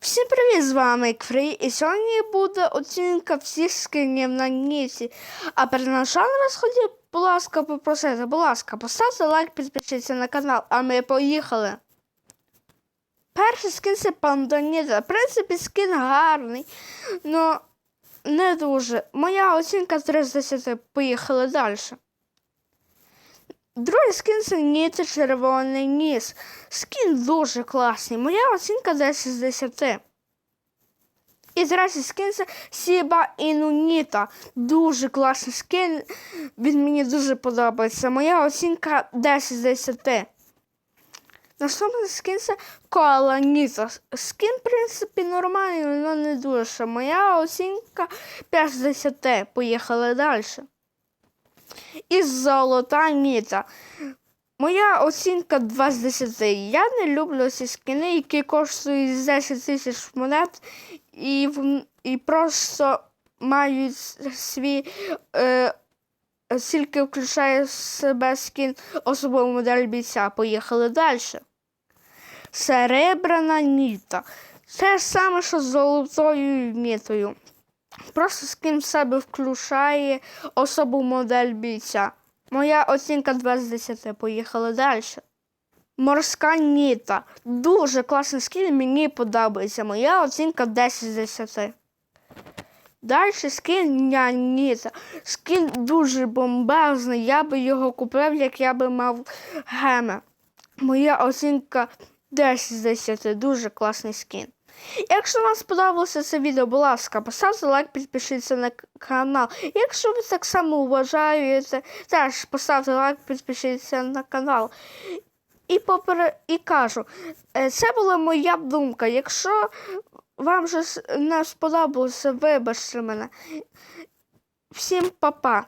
Всім привіт! З вами Кфрі, і сьогодні буде оцінка всіх скинів на Ніці. А перед початком розході, будь ласка, попросити, будь ласка, поставте лайк, підпишіться на канал, а ми поїхали. Перший скин це Панданіта. В принципі, скин гарний, але не дуже. Моя оцінка 3 з 10. Поїхали далі. Другий скін це Ніта Червоний ніс. Скін дуже класний. Моя оцінка 10 з 10. І третій скін це Сіба Інуніта. Дуже класний скін. Він мені дуже подобається. Моя оцінка 10 з 10. Наступний скін це Коала Ніта. Скін, в принципі, нормальний, але не дуже. Моя оцінка 5 з 10. Поїхали далі. І золота ніта. Моя оцінка 2 з 10. Я не люблю ці скини, які коштують 10 тисяч монет і, і просто мають свій. Е, Скільки включає в себе скін особову модель бійця. Поїхали далі. Серебряна ніта. Те саме, що з золотою нітою. Просто скін в себе включає особу модель бійця. Моя оцінка 2 з 10. Поїхали далі. Морська ніта. Дуже класний скін, мені подобається. Моя оцінка 10 з 10. Далі скін няніта. Скін дуже бомбезний. Я би його купив, як я би мав геме. Моя оцінка 10 з 10. Дуже класний скін. Якщо вам сподобалося це відео, будь ласка, поставте лайк, підпишіться на канал. Якщо ви так само вважаєте, теж поставте лайк, підпишіться на канал. І попер... і кажу, е, це була моя думка. Якщо вам щось не сподобалося, вибачте мене. Всім па-па.